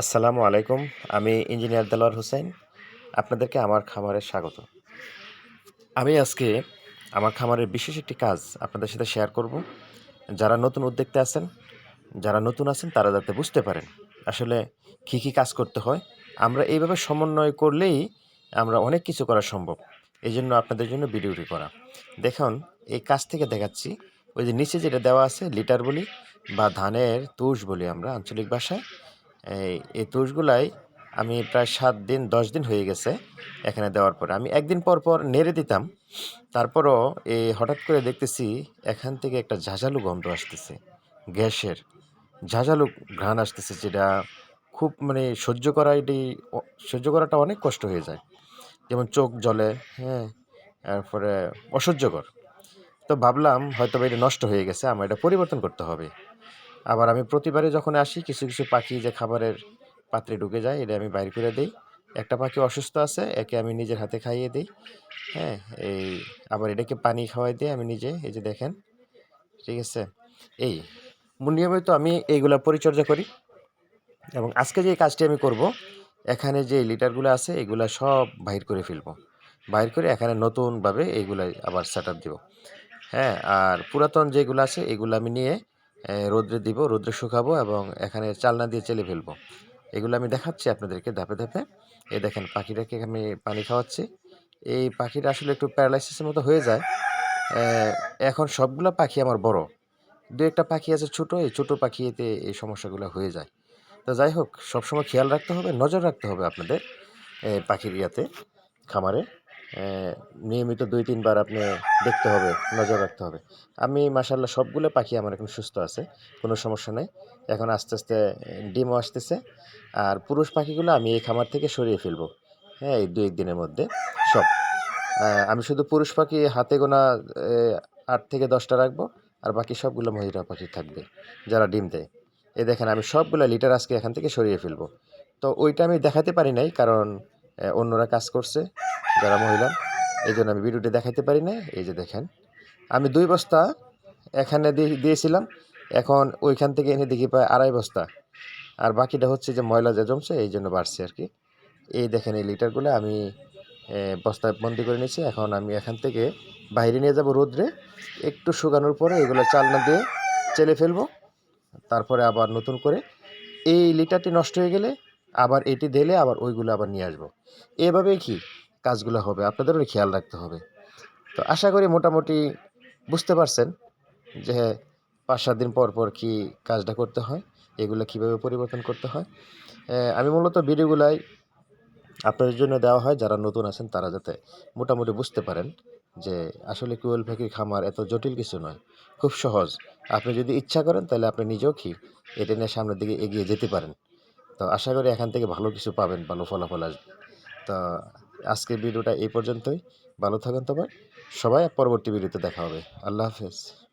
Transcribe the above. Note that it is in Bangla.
আসসালামু আলাইকুম, আমি ইঞ্জিনিয়ার দেলোয়ার হোসেন, আপনাদেরকে আমার খামারে স্বাগত। আমি আজকে আমার খামারের বিশেষ একটি কাজ আপনাদের সাথে শেয়ার করব। যারা নতুন উদ্যোক্তা আছেন, যারা নতুন আছেন, তারা যাতে বুঝতে পারেন আসলে কী কী কাজ করতে হয়। আমরা এইভাবে সমন্বয় করলেই আমরা অনেক কিছু করা সম্ভব। এই জন্য আপনাদের জন্য ভিডিওটি করা। দেখুন, এই কাজ থেকে দেখাচ্ছি। ওই যে নিচে যেটা দেওয়া আছে, লিটার বলি বা ধানের তুষ বলি আমরা আঞ্চলিক ভাষায়। এই তুষগুলাই আমি প্রায় সাত দিন, দশ দিন হয়ে গেছে এখানে দেওয়ার পরে। আমি একদিন পর পর নেড়ে দিতাম। তারপরও এই হঠাৎ করে দেখতেছি এখান থেকে একটা ঝাঁঝালু গন্ধ আসতেছে, গ্যাসের। ঝাঁঝালু ঘ্রাণ আসতেছে যেটা খুব মানে সহ্য করা এটি সহ্য করাটা অনেক কষ্ট হয়ে যায়। যেমন চোখ জ্বলে হ্যাঁ তারপরে অসহ্যকর। তো ভাবলাম হয়তো এটা নষ্ট হয়ে গেছে, আমার এটা পরিবর্তন করতে হবে। আবার আমি প্রতিবারে যখন আসি, কিছু কিছু পাখি যে খাবারের পাত্রে ঢুকে যায়, এটা আমি বাইর করে দিই। একটা পাখি অসুস্থ আছে, একে আমি নিজের হাতে খাইয়ে দিই। হ্যাঁ এই আবার এটাকে পানি খাওয়াই দিই আমি নিজে, এই যে দেখেন, ঠিক আছে? এই, নিয়মিত আমি এইগুলা পরিচর্যা করি এবং আজকে যে কাজটি আমি করব, এখানে যে লিটারগুলো আছে, এগুলা সব বাহির করে ফেলব। বাহির করে এখানে নতুনভাবে এইগুলা আবার সেট আপ দিব। হ্যাঁ আর পুরাতন যেগুলো আছে, এগুলো আমি নিয়ে রোদ্রে দিব, রোদ্রে শুকাবো এবং এখানে চালনা দিয়ে চেলে ফেলব। এগুলো আমি দেখাচ্ছি আপনাদেরকে ধাপে ধাপে। এই দেখেন, পাখিটাকে আমি পানি খাওয়াচ্ছি। এই পাখিটা আসলে একটু প্যারালাইসিসের মতো হয়ে যায়। এখন সবগুলো পাখি আমার বড়। দু একটা পাখি আছে ছোটো, এই ছোট পাখিতে এই সমস্যাগুলো হয়ে যায়। তো যাই হোক, সবসময় খেয়াল রাখতে হবে, নজর রাখতে হবে আপনাদের পাখির ইয়াতে, খামারে। নিয়মিত দুই, তিনবার আপনি দেখতে হবে, নজর রাখতে হবে। আমি মাসাল্লাহ সবগুলো পাখি আমার এখন সুস্থ আছে, কোনো সমস্যা নেই। এখন আস্তে আস্তে ডিমও আসতেছে। আর পুরুষ পাখিগুলো আমি এই খামার থেকে সরিয়ে ফেলব হ্যাঁ এই দুই একদিনের মধ্যে, সব। আমি শুধু পুরুষ পাখি হাতে গোনা আট থেকে দশটা রাখব, আর বাকি সবগুলো মহিলা পাখি থাকবে, যারা ডিম দেয়। এ দেখেন, আমি সবগুলো লিটার আজকে এখান থেকে সরিয়ে ফেলব। তো ওইটা আমি দেখাতে পারি নাই, কারণ অন্যরা কাজ করছে। যারা মহিলা, এই জন্য আমি ভিডিওটি দেখাতে পারি না এই যে দেখেন, আমি দুই বস্তা এখানে দিয়ে- দিয়েছিলাম, এখন ওইখান থেকে এনে দেখি প্রায় আড়াই বস্তা। আর বাকিটা হচ্ছে যে ময়লা যে জমছে, এই জন্য বাড়ছে আর কি। এই দেখেন, এই লিটারগুলো আমি বস্তায় বন্দি করে নিয়েছি। এখন আমি এখান থেকে বাইরে নিয়ে যাব রোদ্রে। একটু শুকানোর পরে এগুলো চালনা দিয়ে চেলে ফেলব। তারপরে আবার নতুন করে এই লিটারটি নষ্ট হয়ে গেলে আবার এটি দিলে আবার ওইগুলো আবার নিয়ে আসব। এভাবেই কি? কাজগুলো হবে, আপনাদেরও খেয়াল রাখতে হবে। তো আশা করি মোটামুটি বুঝতে পারছেন যে পাঁচ সাত দিন পর পর কি কাজটা করতে হয়, এগুলো কীভাবে পরিবর্তন করতে হয়। আমি মূলত ভিডিওগুলাই আপনাদের জন্য দেওয়া হয়, যারা নতুন আছেন তারা যাতে মোটামুটি বুঝতে পারেন যে আসলে কুয়েল পাখির খামার এত জটিল কিছু নয়, খুব সহজ। আপনি যদি ইচ্ছা করেন তাহলে আপনি নিজেও কি এটা নিয়ে সামনের দিকে এগিয়ে যেতে পারেন। তো আশা করি এখান থেকে ভালো কিছু পাবেন, ভালো ফলাফল আসবে। তো আজকের ভিডিওটা এই পর্যন্তই। ভালো থাকেন তবে। সবাই পরবর্তী ভিডিওতে দেখা হবে। আল্লাহ হাফেজ।